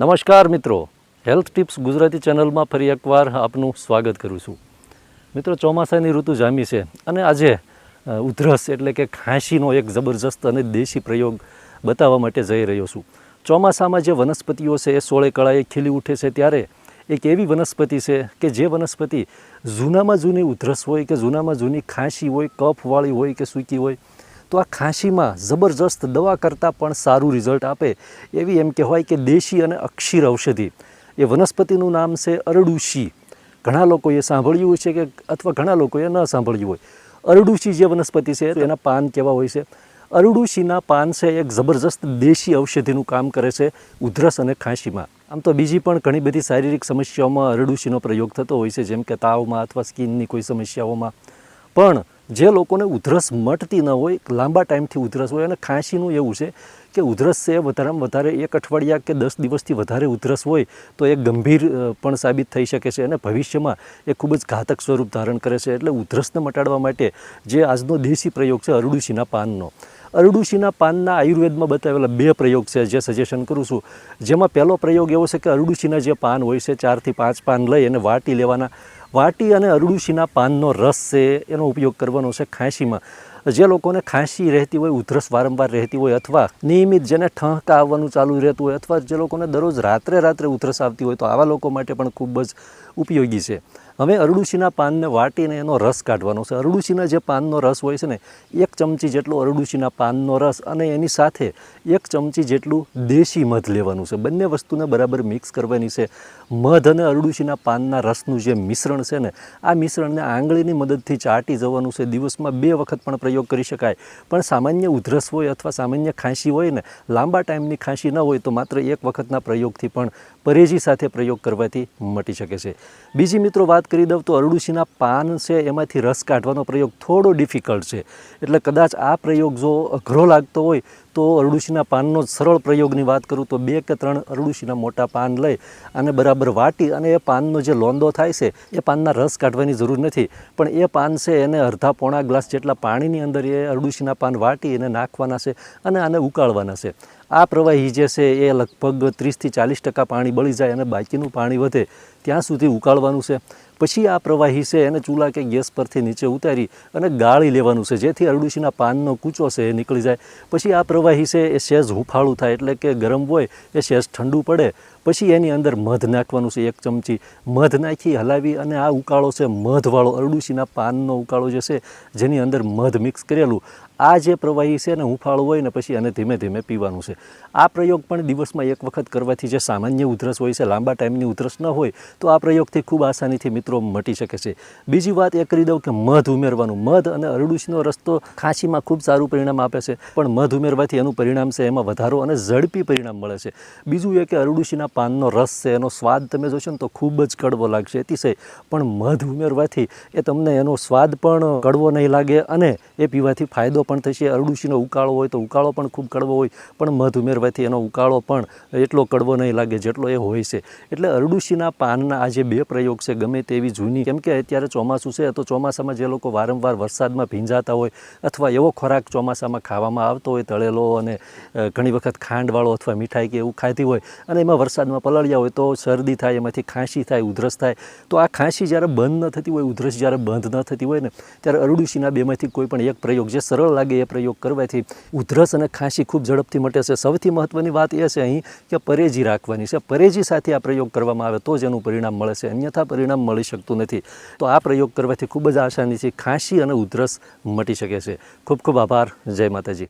નમસ્કાર મિત્રો. Health tips Gujarati ચેનલમાં ફરી એકવાર આપનું સ્વાગત કરું છું. મિત્રો, ચોમાસાની ઋતુ જામી છે અને આજે ઉધરસ એટલે કે ખાંસીનો એક જબરજસ્ત અને દેશી પ્રયોગ બતાવવા માટે જઈ રહ્યો છું. ચોમાસામાં જે વનસ્પતિઓ છે એ સોળે કળાએ ખીલી ઉઠે છે ત્યારે એક એવી વનસ્પતિ છે કે જે વનસ્પતિ જૂનામાં જૂની ઉધરસ હોય કે જૂનામાં જૂની ખાંસી હોય કફવાળી હોય કે સૂકી હોય તો આ ખાંસીમાં જબરજસ્ત દવા કરતાં પણ સારું રિઝલ્ટ આપે એવી એમ કહેવાય કે દેશી અને અક્ષીર ઔષધિ. એ વનસ્પતિનું નામ છે અરડુશી. ઘણા લોકોએ સાંભળ્યું છે કે અથવા ઘણા લોકોએ ન સાંભળ્યું હોય. અરડુશી જે વનસ્પતિ છે એના પાન કેવા હોય છે? અરડુશીના પાન છે એક જબરજસ્ત દેશી ઔષધિનું કામ કરે છે ઉધરસ અને ખાંસીમાં. આમ તો બીજી પણ ઘણી બધી શારીરિક સમસ્યાઓમાં અરડુશીનો પ્રયોગ થતો હોય છે, જેમ કે તાવમાં અથવા સ્કિનની કોઈ સમસ્યાઓમાં. પણ જે લોકોને ઉધરસ મટતી ન હોય, લાંબા ટાઈમથી ઉધરસ હોય, અને ખાંસીનું એવું છે કે ઉધરસ છે વધારેમાં વધારે એક અઠવાડિયા કે દસ દિવસથી વધારે ઉધરસ હોય, તો એ ગંભીર પણ સાબિત થઈ શકે છે અને ભવિષ્યમાં એ ખૂબ જ ઘાતક સ્વરૂપ ધારણ કરે છે. એટલે ઉધરસને મટાડવા માટે જે આજનો દેશી પ્રયોગ છે અરડુસીના પાનનો. અરડુશીના પાનના આયુર્વેદમાં બતાવેલા બે પ્રયોગ છે, જે સજેશન કરું છું. જેમાં પહેલો પ્રયોગ એવો છે કે અરડુશીના જે પાન હોય છે, ચારથી પાંચ પાન લઈ અને વાટી લેવાના. વાટી અને અરડુશીના પાનનો રસ છે, એનો ઉપયોગ કરવાનો છે ખાંસીમાં. જે લોકોને ખાંસી રહેતી હોય, ઉધરસ વારંવાર રહેતી હોય અથવા નિયમિત જેને ઠંકા આવવાનું ચાલુ રહેતું હોય અથવા જે લોકોને દરરોજ રાત્રે રાત્રે ઉધરસ આવતી હોય તો આવા લોકો માટે પણ ખૂબ જ ઉપયોગી છે. હવે અરડુશીના પાનને વાટીને એનો રસ કાઢવાનો છે. અરડુશીના જે પાનનો રસ હોય છે ને, એક ચમચી જેટલો અરડુશીના પાનનો રસ અને એની સાથે એક ચમચી જેટલું દેશી મધ લેવાનું છે. બંને વસ્તુને બરાબર મિક્સ કરવાની છે. મધ અને અરડુશીના પાનના રસનું જે મિશ્રણ છે ને, આ મિશ્રણને આંગળીની મદદથી ચાટી જવાનું છે. દિવસમાં બે વખત પણ પ્રયોગ કરી શકાય. પણ સામાન્ય ઉધરસ હોય અથવા સામાન્ય ખાંસી હોય ને, લાંબા ટાઈમની ખાંસી ન હોય તો માત્ર એક વખતના પ્રયોગથી પણ પરેજી સાથે પ્રયોગ કરવાથી મટી શકે છે. બીજી મિત્રો વાત કરી દઉં તો અરડુસીના પાન છે, એમાંથી રસ કાઢવાનો પ્રયોગ થોડો ડિફિકલ્ટ છે. એટલે કદાચ આ પ્રયોગ જો અઘરો લાગતો હોય તો અરડુસીના પાનનો સરળ પ્રયોગની વાત કરું તો બે કે ત્રણ અરડુસીના મોટા પાન લઈ અને બરાબર વાટી અને એ પાનનો જે લોંદો થાય છે, એ પાનના રસ કાઢવાની જરૂર નથી. પણ એ પાન છે, એને અડધા પોણા ગ્લાસ જેટલા પાણીની અંદર એ અરડુસીના પાન વાટી એને નાખવાના છે અને આને ઉકાળવાના છે. આ પ્રવાહી જે છે એ લગભગ ત્રીસથી ચાલીસ ટકા પાણી બળી જાય અને બાકીનું પાણી વધે. ત્યાં સુધી ઉકાળવાનું છે. પછી આ પ્રવાહી છે, એને ચૂલા કે ગેસ પરથી નીચે ઉતારી અને ગાળી લેવાનું છે, જેથી અરડુસીના પાનનો કૂચો છે એ નીકળી જાય. પછી આ પ્રવાહી છે, એ સહેજ હુફાળું થાય, એટલે કે ગરમ હોય, એ સહેજ ઠંડુ પડે. પછી એની અંદર મધ નાખવાનું છે, એક ચમચી મધ નાખી હલાવી અને આ ઉકાળો છે, મધવાળો અરડુસીના પાનનો ઉકાળો જે છે, જેની અંદર મધ મિક્સ કરેલું. આ જે પ્રવાહી છે ને હુંફાળું હોય ને પછી એને ધીમે ધીમે પીવાનું છે. આ પ્રયોગ પણ દિવસમાં એક વખત કરવાથી જે સામાન્ય ઉધરસ હોય છે, લાંબા ટાઈમની ઉધરસ ન હોય તો આ પ્રયોગથી ખૂબ આસાનીથી મિત્રો મટી શકે છે. બીજી વાત એ કરી દઉં કે મધ ઉમેરવાનું. મધ અને અરડુસીનો રસ્તો ખાંસીમાં ખૂબ સારું પરિણામ આપે છે, પણ મધ ઉમેરવાથી એનું પરિણામ છે એમાં વધારો અને ઝડપી પરિણામ મળે છે. બીજું એ કે અરડુસીના પાનનો રસ છે, એનો સ્વાદ તમે જોશો ને તો ખૂબ જ કડવો લાગશે, અતિશય. પણ મધ ઉમેરવાથી એ તમને એનો સ્વાદ પણ કડવો નહીં લાગે અને એ પીવાથી ફાયદો પણ થશે. અરડુસીનો ઉકાળો હોય તો ઉકાળો પણ ખૂબ કડવો હોય, પણ મધ ઉમેરવાથી એનો ઉકાળો પણ એટલો કડવો નહીં લાગે જેટલો એ હોય છે. એટલે અરડુશીના પાનના આ જે બે પ્રયોગ છે, ગમે તેવી જૂની. કેમ કે અત્યારે ચોમાસું છે, તો ચોમાસામાં જે લોકો વારંવાર વરસાદમાં ભીંજાતા હોય અથવા એવો ખોરાક ચોમાસામાં ખાવામાં આવતો હોય, તળેલો અને ઘણી વખત ખાંડવાળો અથવા મીઠાઈ કે એવું ખાતી હોય અને એમાં વરસાદમાં પલળ્યા હોય તો શરદી થાય, એમાંથી ખાંસી થાય, ઉધરસ થાય. તો આ ખાંસી જ્યારે બંધ ન થતી હોય, ઉધરસ જ્યારે બંધ ન થતી હોય ને, ત્યારે અરડુશીના બેમાંથી કોઈ પણ એક પ્રયોગ જે સરળ લાગે એ પ્રયોગ કરવાથી ઉધરસ અને ખાંસી ખૂબ ઝડપથી મટે છે. સૌથી મહત્ત્વની વાત એ છે અહીં કે પરેજી રાખવાની છે. પરેજી સાથે આ પ્રયોગ કરવામાં આવે તો જ એનું પરિણામ મળે છે, અન્યથા પરિણામ મળી શકતું નથી. તો આ પ્રયોગ કરવાથી ખૂબ જ આસાનીથી ખાંસી અને ઉધરસ મટી શકે છે. ખૂબ ખૂબ આભાર. જય માતાજી.